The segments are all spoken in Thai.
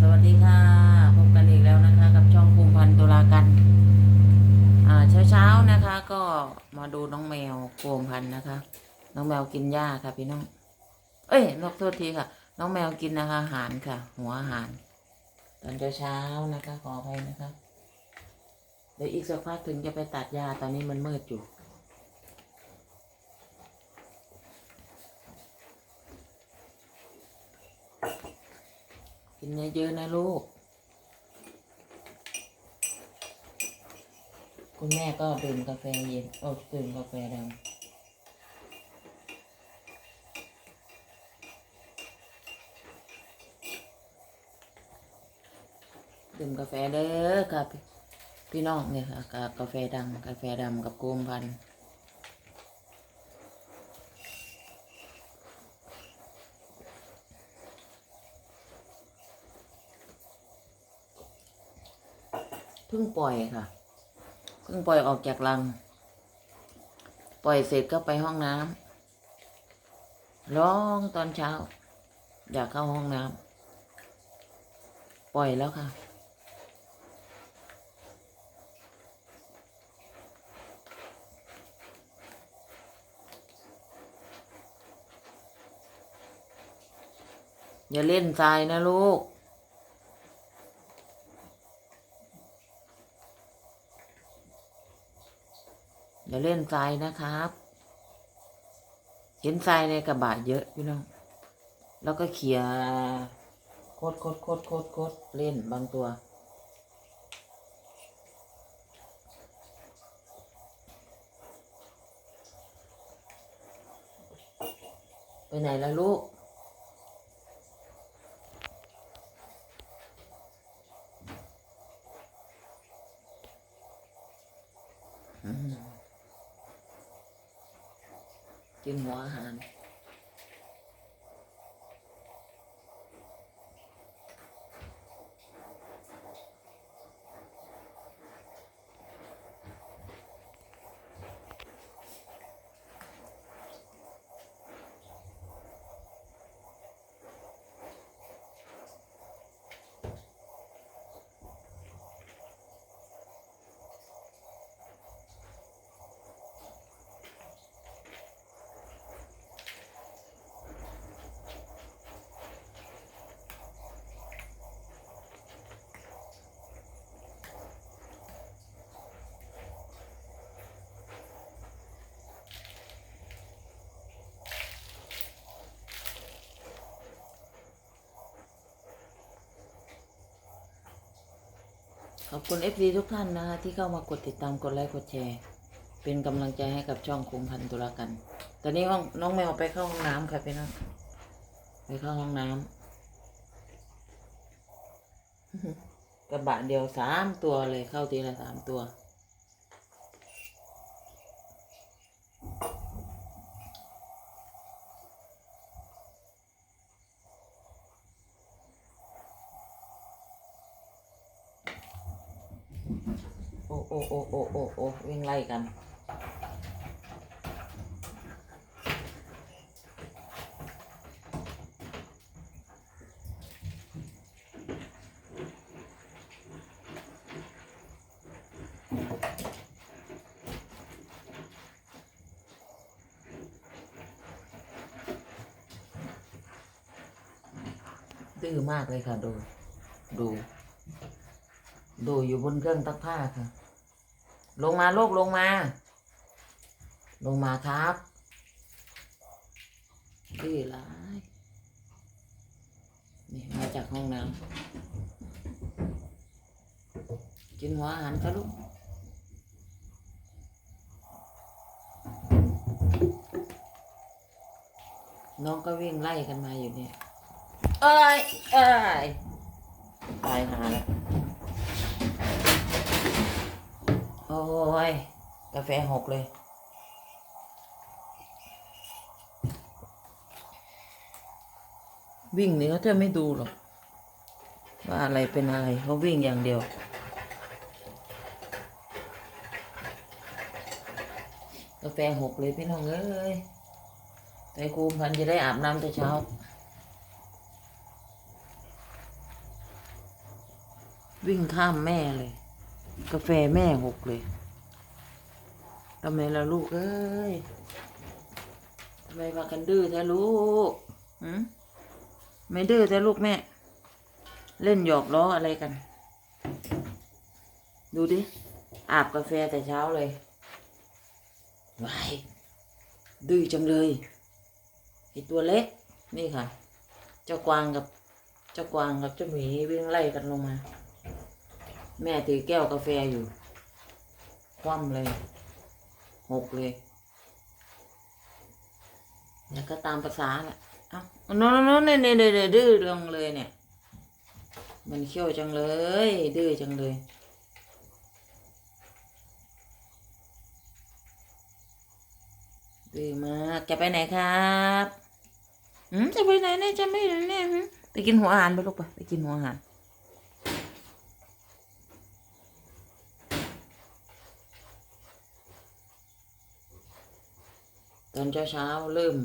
สวัสดีค่ะพบกันอีกแล้วนะคะ กับช่องภูมิพันธ์ตุลากันอ่าเช้าเช้าๆนะคะ ก็มาดูน้องแมวภูมิพันธ์นะคะ น้องแมวกินหญ้าค่ะพี่น้อง เอ้ยนกโทษทีค่ะ น้องแมวกินนะคะอาหารค่ะ หัวอาหาร ตอนเช้าเช้านะคะขออภัยนะคะเดี๋ยวอีกสักพักถึงจะไปตัดหญ้าตอนนี้มันมืดอยู่ นเยอะๆนะลูก คุณแม่ก็ดื่มกาแฟเย็นโอ้ดื่มกาแฟดำดื่มกาแฟเด้อครับพี่น้องเนี่ยค่ะกาแฟดำกาแฟดำกับกุมพันธุ์ เพิ่งปล่อยค่ะ เพิ่งปล่อยออกจากรัง ปล่อยเสร็จก็ไปห้องน้ำร้องตอนเช้า อยากเข้าห้องน้ำปล่อยแล้วค่ะ อย่าเล่นทรายนะลูก อย่าเล่นทรายนะครับ เห็นทรายในกระบะเยอะพี่น้อง แล้วก็เขี่ยโคตรโคตรโคตรโคตรโคตรเล่นบางตัว ไปไหนแล้วลูก ขอบคุณ FC ทุกท่านนะคะ ที่เข้ามากดติดตามกดไลค์กดแชร์ เป็นกำลังใจให้กับช่องคุมพันธุรกัน ตอนนี้ห้องน้องแมวไปเข้าห้องน้ำค่ะพี่น้องไปเข้าห้องน้ำกระบะเดียวสามตัวเลยเข้าทีละสามตัว โอ้โอ้โอ้โอ้โอ้โอ้วิ่งไล่กันดื้อมากเลยค่ะ ดู ดู ดูอยู่บนเครื่องซักผ้าค่ะ ลงมาลูกลงมา ลงมาครับดื้อร้ายนี่มาจากห้องน้ำกินหัวอาหารกันลูกน้องก็วิ่งไล่กันมาอยู่เนี่ย เอ้ย เอ้ย ตายหาแล้ว โอ้ย กาแฟหกเลย วิ่งนี่เขาจะไม่ดูหรอก ว่าอะไรเป็นอะไรเขาวิ่งอย่างเดียว กาแฟหกเลยพี่น้องเอ้ยแต่ครูพันจะได้อาบน้ำแต่เช้า วิ่งข้ามแม่เลย กาแฟแม่หกเลยทำไมล่ะลูกเอ้ยทำไมพากันดื้อแท้ลูกหืมไม่ดื้อแท้ลูกแม่ เล่นหยอกล้ออะไรกัน ดูดิ อาบกาแฟแต่เช้าเลยวายดื้อจังเลยไอตัวเล็ก นี่ค่ะ เจ้ากวางกับ เจ้ากวางกับเจ้าหมีวิ่งไล่กันลงมา แม่ถือแก้วกาแฟอยู่ คว่ำเลย หกเลย แล้วก็ตามภาษาแหละเอ้าโน้นโน้นเนี่ยเนี่ยเนี่ยดื้อลงเลยเนี่ย มันเขี้ยวจังเลย ดื้อจังเลยดื้อมากจะไปไหนครับอืมจะไปไหนเนี่ยจะไม่เนี่ยไปกินหัวอาหารไปลูกไปไปกินหัวอาหาร ตอนเช้าเช้าเริ่ม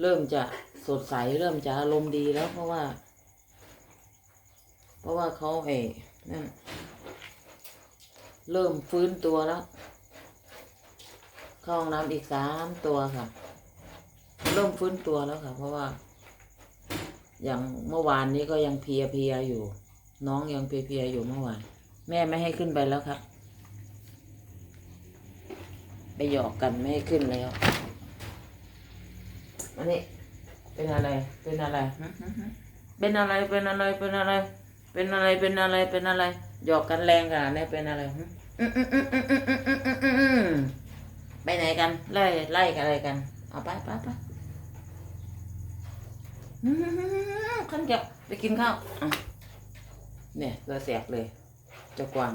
เริ่มจะสดใสเริ่มจะอารมณ์ดีแล้วเพราะว่า เพราะว่าเขาเอ๋นั่นเริ่มฟื้นตัวแล้ว เข้าห้องน้ำอีกสามตัวค่ะ เริ่มฟื้นตัวแล้วค่ะ เพราะว่า อย่างเมื่อวานนี้ก็ยังเพียเพียอยู่ น้องยังเพียเพียอยู่เมื่อวาน แม่ไม่ให้ขึ้นไปแล้วครับ ไปหยอกกันไม่ให้ขึ้นแล้ว อันนี้ เป็นอะไร เป็นอะไร เป็นอะไร เป็นอะไร เป็นอะไร เป็นอะไร เป็นอะไร เป็นอะไร หยอกกันแรงขนาดนี้เป็นอะไรหึอืมอืมอืมอืมอืมอืมอืมอืมอืมไปไหนกัน ไล่ ไล่กันอะไรกัน เอาไปไปไปอืมขันจะไปกินข้าวเนี่ยตัวแสบเลยเจ้ากวาง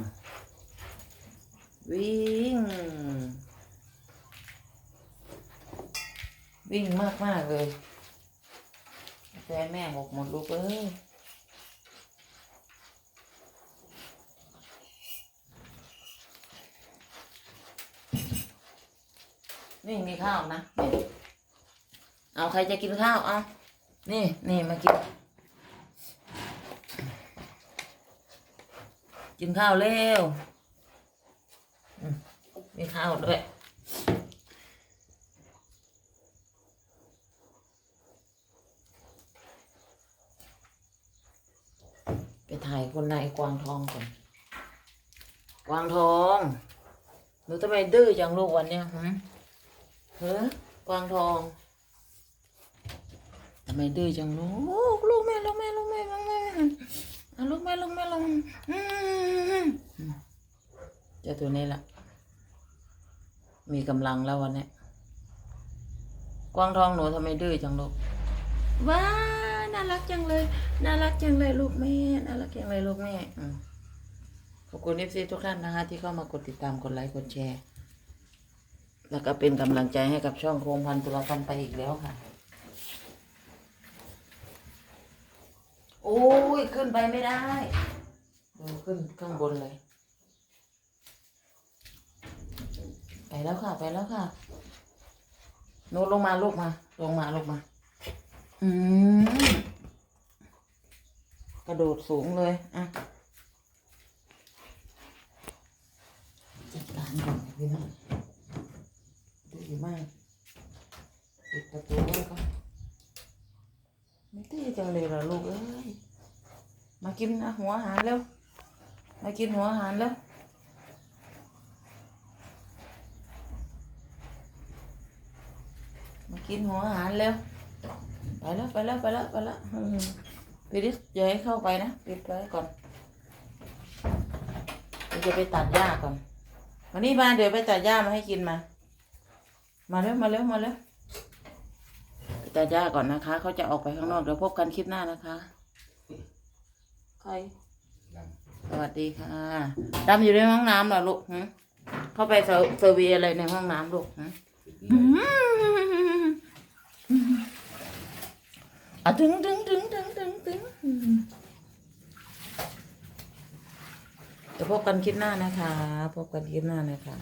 วิ่ง วิ่งมากมากเลยแฟนแม่หกหมดลูกเอ้ยนี่มีข้าวนะเอาใครจะกินข้าวเอานี่นี่มากิน กินข้าวเร็วมีข้าวด้วย ไปถ่ายคนนาย กวางทองก่อน กวางทองหนูทำไมดื้อจังลูกวันเนี้ยหืมเฮ้อกวางทองทำไมดื้อจังลูกลูกแม่ลูกแม่ลูกแม่ลูกแม่ลูกแม่ลูกแม่ลงอืมเจ้าตัวนี้ละมีกำลังแล้ววันนี้กวางทองหนูทำไมดื้อจังลูกว้า รักจังเลย น่ารักจังเลยลูกแม่ น่ารักจังเลยลูกแม่ขอบคุณเอฟซีทุกท่านนะคะที่เข้ามากดติดตามกดไลค์กดแชร์ แล้วก็เป็นกำลังใจให้กับช่องโคมพันตุลากันไปอีกแล้วค่ะ โอ้ย ขึ้นไปไม่ได้ดูขึ้นข้างบนเลย ไปแล้วค่ะ ไปแล้วค่ะโน้ตลงมาลูกมา ลงมาลูกมา อืม กระโดดสูงเลยอะจัดการก่อนพี่น้องดีมากปิดประตูไว้ก่อนไม่เท่จังเลยเหรอลูกเอ้ยมากินนะหัวอาหารเร็วมากินหัวอาหารเร็วมากินหัวอาหารเร็วไปแล้วไปแล้วไปแล้วไปแล้ว อืมปิดดิอย่าให้เข้าไปนะปิดไว้ก่อนเดี๋ยวจะไปตัดหญ้าก่อนวันนี้มาเดี๋ยวไปตัดหญ้ามาให้กินมา มาเร็วมาเร็วมาเร็วไปตัดหญ้าก่อนนะคะเขาจะออกไปข้างนอกเดี๋ยวพบกันคลิปหน้านะคะใครสวัสดีค่ะดำอยู่ในห้องน้ำเหรอลูกหึเข้าไปเซอร์เซอร์วีอะไรในห้องน้ำลูกหึ อะถึงถึงถึงถึงถึงถึงจะพบกันคลิปหน้านะคะ พบกันคลิปหน้านะคะ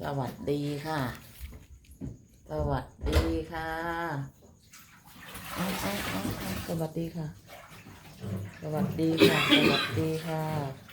สวัสดีค่ะ สวัสดีค่ะอาเอาเอาเอสวัสดีค่ะ สวัสดีค่ะ สวัสดีค่ะ